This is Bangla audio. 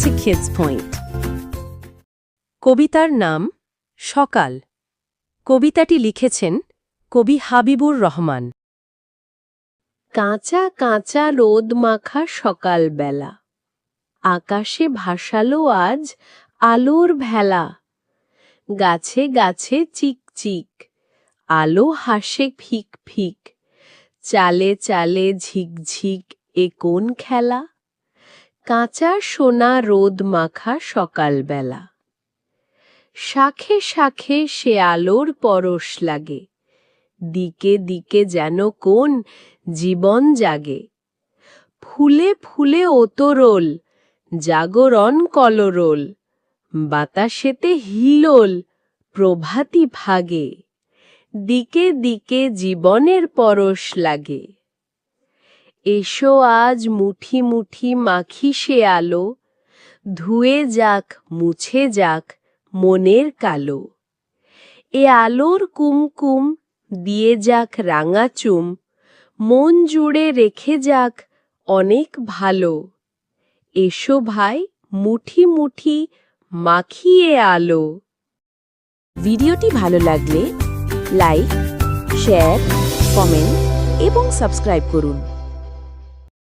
to Kids Point. কবিতার নাম সকাল। কবিতাটি লিখেছেন কবি হাবিবুর রহমান। কাঁচা কাঁচা রোদ মাখা সকালবেলা। আকাশে ভাসালো আজ আলোর ভেলা। গাছে গাছে চিকচিক আলো হাসে ফিক ফিক। চালে চালে ঝিকঝিক এ কোন খেলা? কাঁচা সোনা রোদ মাখা সকালবেলা। শাখে শাখে সে আলোর পরশ লাগে। দিকে দিকে যেন কোন জীবন জাগে। ফুলে ফুলে ওতরোল, জাগরণ কলরোল, বাতাসেতে হিলোল প্রভাতি ভাগে। দিকে দিকে জীবনের পরশ লাগে। এসো আজ মুঠি মুঠি মাখি সে আলো, ধুয়ে যাক, মুছে যাক মনের কালো। এ আলোর কুমকুম, দিয়ে যাক রাঙা চুম, মন জুড়ে রেখে যাক অনেক ভালো। এসো ভাই মুঠি মুঠি মাখিয়ে আলো। ভিডিওটি ভালো লাগলে লাইক, শেয়ার, কমেন্ট এবং সাবস্ক্রাইব করুন।